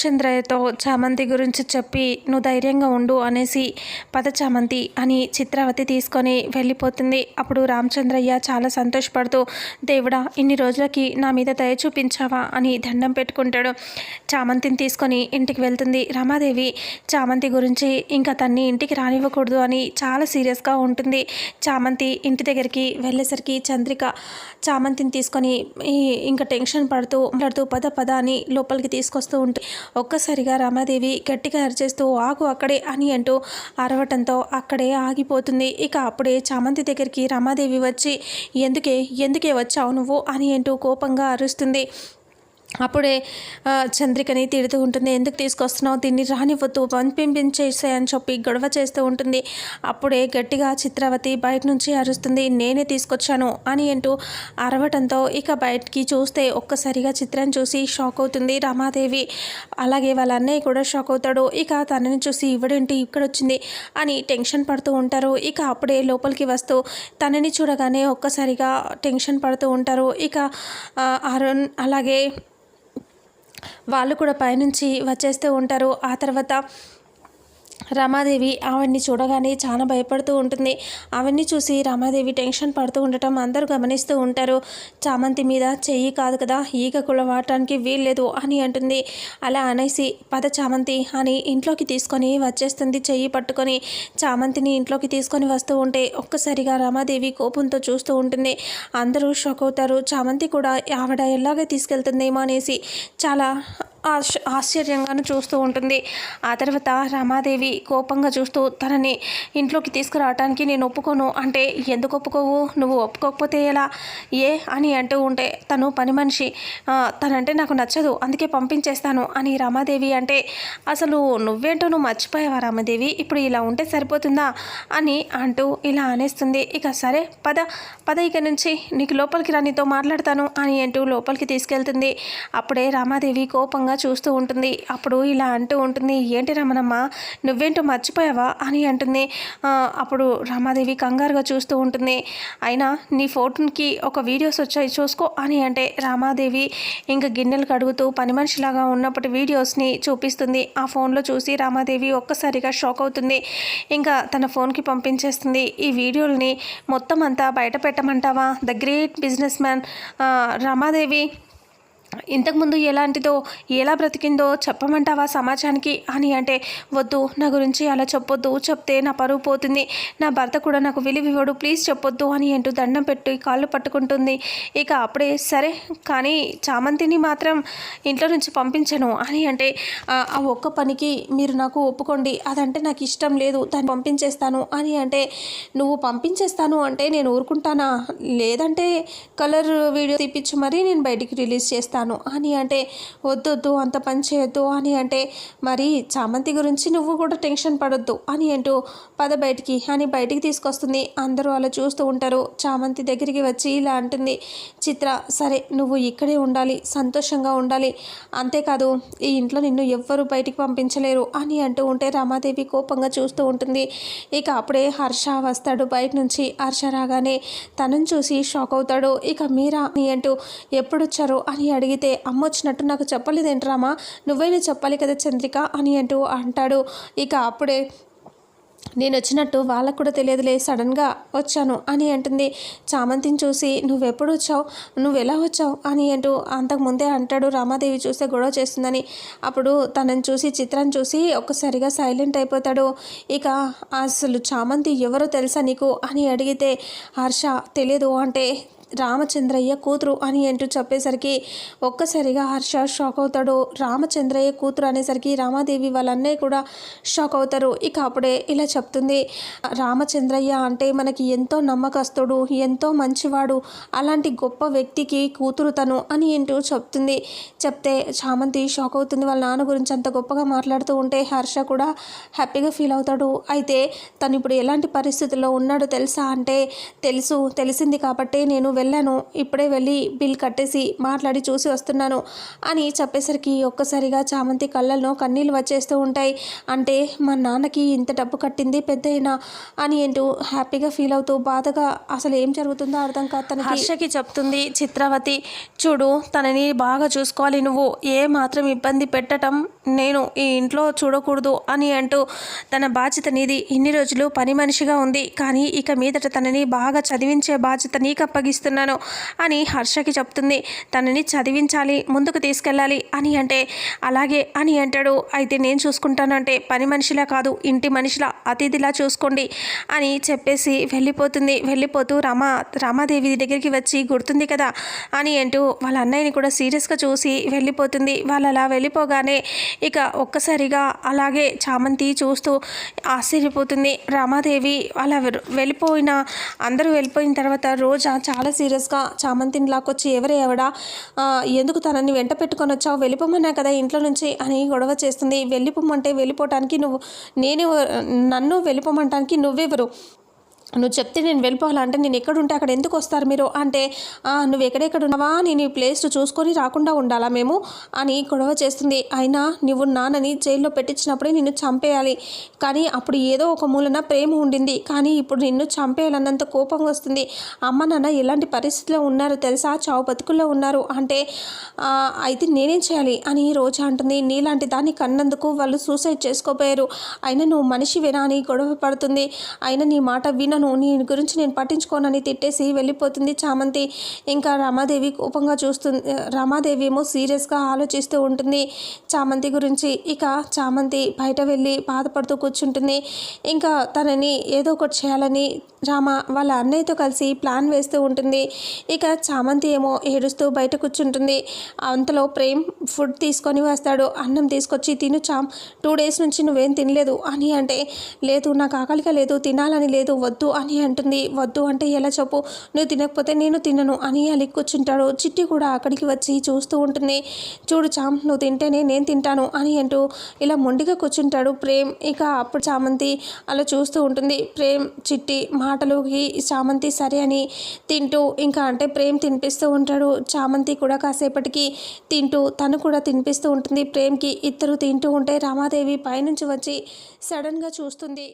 చంద్రయ్యతో చామంతి గురించి చెప్పి నువ్వు ధైర్యంగా ఉండు అనేసి పద చామంతి అని చిత్రావతి తీసుకొని వెళ్ళిపోతుంది. అప్పుడు రామచంద్రయ్య చాలా సంతోషపడుతూ దేవుడా ఇన్ని రోజులకి నా మీద దయ చూపించావా? అని దండం పెట్టుకుంటాడు. చామంతిని తీసుకొని ఇంటికి వెళ్తుంది. రమాదేవి చామంతి గురించి ఇంకా తన్ని ఇంటికి రానివ్వకూడదు అని చాలా సీరియస్గా ఉంటుంది. చామంతి ఇంటి దగ్గరికి వెళ్ళేసరికి చంద్రిక చామంతిని తీసుకొని ఇంకా టెన్షన్ పడుతూ మాట్లాడుతూ పద పద అని లోపలికి తీసుకొస్తూ ఉంటే ఒక్కసారిగా రమాదేవి గట్టిగా అరిచేస్తూ ఆగు అక్కడే అని అంటూ అరవటంతో అక్కడే ఆగిపోతుంది. ఇక అప్పుడే చామంతి దగ్గరికి రమాదేవి వచ్చి ఎందుకే? ఎందుకే వచ్చావు నువ్వు? అని అంటూ కోపంగా అరుస్తుంది. అప్పుడే చంద్రికని తిడుతూ ఉంటుంది. ఎందుకు తీసుకొస్తున్నావు? దీన్ని రానివ్వద్దు. పంపించేసే అని చెప్పి గొడవ చేస్తూ ఉంటుంది. అప్పుడే గట్టిగా చిత్రావతి బయట నుంచి అరుస్తుంది. నేనే తీసుకొచ్చాను అని అంటూ అరవటంతో ఇక బయటికి చూస్తే ఒక్కసారిగా చిత్రం చూసి షాక్ అవుతుంది రమాదేవి. అలాగే వాళ్ళ అన్నయ్య కూడా షాక్ అవుతాడు. ఇక తనని చూసి ఇవ్వడేంటి ఇక్కడ వచ్చింది అని టెన్షన్ పడుతూ ఉంటారు. ఇక అప్పుడే లోపలికి వస్తూ తనని చూడగానే ఒక్కసారిగా టెన్షన్ పడుతూ ఉంటారు. ఇక అరుణ్ అలాగే వాళ్ళు కూడా పైనుంచి వచ్చేస్తూ ఉంటారు. ఆ తర్వాత రమాదేవి ఆవిడ్ని చూడగానే చాలా భయపడుతూ ఉంటుంది. ఆవిడ్ని చూసి రమాదేవి టెన్షన్ పడుతూ ఉండటం అందరూ గమనిస్తూ ఉంటారు. చామంతి మీద చెయ్యి కాదు కదా ఈగ కులవాటానికి వాడటానికి వీల్లేదు అని అంటుంది. అలా అనేసి పద చామంతి అని ఇంట్లోకి తీసుకొని వచ్చేస్తుంది చెయ్యి పట్టుకొని. చామంతిని ఇంట్లోకి తీసుకొని వస్తూ ఉంటే ఒక్కసారిగా రమాదేవి కోపంతో చూస్తూ ఉంటుంది. అందరూ షాక్ అవుతారు. చామంతి కూడా ఆవిడ ఎలాగ తీసుకెళ్తుందేమో అనేసి చాలా ఆశ్చర్యంగాను చూస్తూ ఉంటుంది. ఆ తర్వాత రమాదేవి కోపంగా చూస్తూ తనని ఇంట్లోకి తీసుకురావటానికి నేను ఒప్పుకోను. అంటే ఎందుకు ఒప్పుకోవు? నువ్వు ఒప్పుకోకపోతే ఎలా? ఏ? అని అంటూ ఉంటే తను పని మనిషి. తనంటే నాకు నచ్చదు. అందుకే పంపించేస్తాను అని రమాదేవి అంటే అసలు నువ్వేంటో నువ్వు మర్చిపోయావా రమాదేవి? ఇప్పుడు ఇలా ఉంటే సరిపోతుందా? అని అంటూ ఇలా అనేస్తుంది. ఇక సరే పద. పద ఇక నుంచి నీకు లోపలికి రా నీతో మాట్లాడతాను అని అంటూ లోపలికి తీసుకెళ్తుంది. అప్పుడే రామాదేవి కోపంగా చూస్తూ ఉంటుంది. అప్పుడు ఇలా అంటూ ఉంటుంది ఏంటి రమణమ్మ నువ్వేంటో మర్చిపోయావా? అని అంటుంది. అప్పుడు రమాదేవి కంగారుగా చూస్తూ ఉంటుంది. అయినా నీ ఫోటోకి ఒక వీడియోస్ వచ్చాయి చూసుకో అని అంటే రామాదేవి ఇంకా గిన్నెలు కడుగుతూ పని మనిషిలాగా ఉన్నప్పటి వీడియోస్ని చూపిస్తుంది. ఆ ఫోన్లో చూసి రామాదేవి ఒక్కసారిగా షాక్ అవుతుంది. ఇంకా తన ఫోన్కి పంపించేస్తుంది ఈ వీడియోల్ని మొత్తం అంతా బయట పెట్టమంటావా? The great businessman. రమాదేవి ఇంతకుముందు ఎలాంటిదో ఎలా బ్రతికిందో చెప్పమంటావా సమాజానికి? అని అంటే వద్దు నా గురించి అలా చెప్పొద్దు చెప్తే నా పరువు పోతుంది. నా భర్త కూడా నాకు విలువివ్వడు ప్లీజ్ చెప్పొద్దు అని అంటూ దండం పెట్టి కాళ్ళు పట్టుకుంటుంది. ఇక అప్పుడే సరే కానీ చామంతిని మాత్రం ఇంట్లో నుంచి పంపించను అని అంటే "ఆ, ఒక్క పనికి మీరు నాకు ఒప్పుకోండి అదంటే నాకు ఇష్టం లేదు దాన్ని పంపించేస్తాను అని అంటే నువ్వు పంపించేస్తాను అంటే నేను ఊరుకుంటానా? లేదంటే కలర్ వీడియో తీపిచ్చి మరీ నేను బయటికి రిలీజ్ చేస్తాను. అని అంటే వద్దొద్దు అంత పని చేయొద్దు అని అంటే మరి చామంతి గురించి నువ్వు కూడా టెన్షన్ పడొద్దు అని అంటూ పద బయటికి అని బయటికి తీసుకొస్తుంది. అందరూ అలా చూస్తూ ఉంటారు. చామంతి దగ్గరికి వచ్చి ఇలా అంటుంది చిత్ర సరే నువ్వు ఇక్కడే ఉండాలి సంతోషంగా ఉండాలి. అంతేకాదు ఈ ఇంట్లో నిన్ను ఎవ్వరూ బయటికి పంపించలేరు అని అంటూ ఉంటే రమాదేవి కోపంగా చూస్తూ ఉంటుంది. ఇక అప్పుడే హర్ష వస్తాడు బయట నుంచి. హర్ష రాగానే తనను చూసి షాక్ అవుతాడు. ఇక మీరా అని అంటూ ఎప్పుడొచ్చారు? అని అడిగి అడిగితే అమ్మ వచ్చినట్టు నాకు చెప్పలేదేంట్రామా? నువ్వైనా చెప్పాలి కదా చంద్రిక అని అంటూ అంటాడు. ఇక అప్పుడే నేను వచ్చినట్టు వాళ్ళకు కూడా తెలియదులే సడన్గా వచ్చాను అని అంటుంది. చామంతిని చూసి నువ్వెప్పుడు వచ్చావు? నువ్వు ఎలా వచ్చావు? అని అంటూ అంతకుముందే అంటాడు రామాదేవి చూస్తే గొడవ చేస్తుందని. అప్పుడు తనని చూసి చిత్రాన్ని చూసి ఒక్కసారిగా సైలెంట్ అయిపోతాడు. ఇక అసలు చామంతి ఎవరో తెలుసా నీకు? అని అడిగితే హర్ష తెలియదు అంటే రామచంద్రయ్య కూతురు అని అంటూ చెప్పేసరికి ఒక్కసారిగా హర్ష షాక్ అవుతాడు. రామచంద్రయ్య కూతురు అనేసరికి రామాదేవి వాళ్ళ అన్నయ్య కూడా షాక్ అవుతారు. ఇక అప్పుడే ఇలా చెప్తుంది. రామచంద్రయ్య అంటే మనకి ఎంతో నమ్మకస్తుడు ఎంతో మంచివాడు అలాంటి గొప్ప వ్యక్తికి కూతురు తను అని అంటూ చెప్తుంది. చెప్తే చామంతి షాక్ అవుతుంది. వాళ్ళ నాన్న గురించి అంత గొప్పగా మాట్లాడుతూ ఉంటే హర్ష కూడా హ్యాపీగా ఫీల్ అవుతాడు. అయితే తను ఇప్పుడు ఎలాంటి పరిస్థితుల్లో ఉన్నాడో తెలుసా అంటే తెలుసు. తెలిసింది కాబట్టి నేను వెళ్ళాను. ఇప్పుడే వెళ్ళి బిల్ కట్టేసి మాట్లాడి చూసి వస్తున్నాను అని చెప్పేసరికి ఒక్కసారిగా చామంతి కళ్ళల్లో కన్నీళ్ళు వచ్చేస్తూ ఉంటాయి. అంటే మా నాన్నకి ఇంత డబ్బు కట్టింది పెద్దయినా అని ఏంటో హ్యాపీగా ఫీల్ అవుతూ బాధగా అసలు ఏం జరుగుతుందో అర్థం కాదు తన హర్షకి చెప్తుంది చిత్రావతి చూడు తనని బాగా చూసుకోవాలి నువ్వు. ఏ మాత్రం ఇబ్బంది పెట్టటం నేను ఈ ఇంట్లో చూడకూడదు అని అంటూ తన బాధ్యత నీది. ఇన్ని రోజులు పని మనిషిగా ఉంది. కానీ ఇక మీదట తనని బాగా చదివించే బాధ్యత నీకు అప్పగిస్తున్నాను అని హర్షకి చెప్తుంది. తనని చదివించాలి ముందుకు తీసుకెళ్ళాలి. అని అంటే అలాగే అని అంటాడు. అయితే నేను చూసుకుంటాను అంటే పని మనిషిలా కాదు ఇంటి మనిషిలా అతిథిలా చూసుకోండి అని చెప్పేసి వెళ్ళిపోతుంది. వెళ్ళిపోతూ రమ రామాదేవి దగ్గరికి వచ్చి గుర్తుంది కదా అని అంటూ వాళ్ళ అన్నయ్యని కూడా సీరియస్గా చూసి వెళ్ళిపోతుంది. వాళ్ళు అలా వెళ్ళిపోగానే ఇక ఒక్కసారిగా అలాగే చామంతి చూస్తూ ఆశ్చర్యపోతుంది. రామాదేవి అలా వెళ్ళిపోయిన అందరూ వెళ్ళిపోయిన తర్వాత రోజా చాలా సీరియస్గా చామంతిని లాక్కొచ్చి ఎవరే ఎవడా? ఎందుకు తనని వెంట పెట్టుకొని వచ్చావు? వెళ్ళిపోమన్నా కదా ఇంట్లో నుంచి? అని గొడవ చేస్తుంది. వెళ్ళిపోమంటే వెళ్ళిపోవటానికి నువ్వు నేను నన్ను వెళ్ళిపోమంటానికి నువ్వెవరు? నువ్వు చెప్తే నేను వెళ్ళిపోవాలంటే నేను ఎక్కడుంటే అక్కడ ఎందుకు వస్తారు మీరు? అంటే నువ్వు ఎక్కడెక్కడ ఉన్నావా నేను ఈ ప్లేస్ చూసుకొని రాకుండా ఉండాలా మేము? అని గొడవ చేస్తుంది. అయినా నువ్వు నాన్నని జైల్లో పెట్టించినప్పుడే నిన్ను చంపేయాలి. కానీ అప్పుడు ఏదో ఒక మూలన ప్రేమ ఉండింది. కానీ ఇప్పుడు నిన్ను చంపేయాలన్నంత కోపం వస్తుంది. అమ్మ నాన్న ఎలాంటి పరిస్థితిలో ఉన్నారు తెలుసా? చావు బతుకుల్లో ఉన్నారు. అంటే అయితే నేనేం చేయాలి? అని రోజా అంటుంది. నీలాంటి దాన్ని కన్నందుకు వాళ్ళు సూసైడ్ చేసుకోపోయారు. అయినా నువ్వు మనిషి వినా అని గొడవ పడుతుంది. అయినా నీ మాట వినను నీ గురించి నేను పట్టించుకోనని తిట్టేసి వెళ్ళిపోతుంది చామంతి. ఇంకా రమాదేవి కోపంగా చూస్తుంది రమాదేవి ఏమో సీరియస్గా ఆలోచిస్తూ ఉంటుంది చామంతి గురించి. ఇక చామంతి బయట వెళ్ళి బాధపడుతూ కూర్చుంటుంది. ఇంకా తనని ఏదో ఒకటి చేయాలని రామ వాళ్ళ అన్నయ్యతో కలిసి ప్లాన్ వేస్తూ ఉంటుంది. ఇక చామంతి ఏమో ఏడుస్తూ బయట కూర్చుంటుంది. అంతలో ప్రేమ్ ఫుడ్ తీసుకొని వస్తాడు. అన్నం తీసుకొచ్చి తిను చామ్ టూ డేస్ నుంచి నువ్వేం తినలేదు అని అంటే లేదు నాకు ఆకలిగా లేదు తినాలని లేదు వద్దు అని అంటుంది. వద్దు అంటే ఎలా చెప్పు? నువ్వు తినకపోతే నేను తినను అని అలి కూర్చుంటాడు. చిట్టి కూడా అక్కడికి వచ్చి చూస్తూ ఉంటుంది. చూడు చామ్ నువ్వు తింటేనే నేను తింటాను అని అంటూ ఇలా మొండిగా కూర్చుంటాడు ప్రేమ్. ఇక అప్పుడు చామంతి అలా చూస్తూ ఉంటుంది. ప్రేమ్ చిట్టి మాటలోకి చామంతి సరే అని తింటూ ఇంకా అంటే ప్రేమ్ తినిపిస్తూ ఉంటాడు. చామంతి కూడా కాసేపటికి తింటూ తను కూడా తినిపిస్తూ ఉంటుంది. ప్రేమ్కి ఇద్దరు తింటూ ఉంటే రామాదేవి పైనుంచి వచ్చి సడన్గా చూస్తుంది.